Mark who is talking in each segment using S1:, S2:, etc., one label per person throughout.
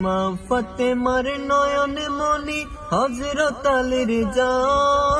S1: মা ফতেমার নয়ন মনি হজরত আলীর জান।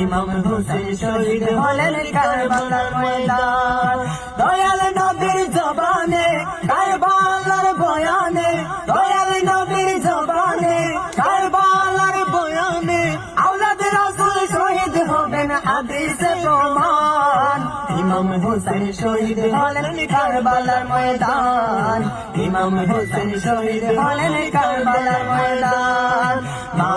S1: ইমাম হুসেন শহীদ হলেন কারবালার ময়দান। দয়াল নবীর জবানে, কারবালার বয়ানে, দয়াল নবীর জবানে, কারবালার বয়ানে আওলাদ রাসূল শহীদ হবেন হাদিসে প্রমাণ। ইমাম হোসেন শহীদ হলেন কারবালার ময়দান। ইমাম হোসেন শহীদ হলেন কারবালার ময়দান।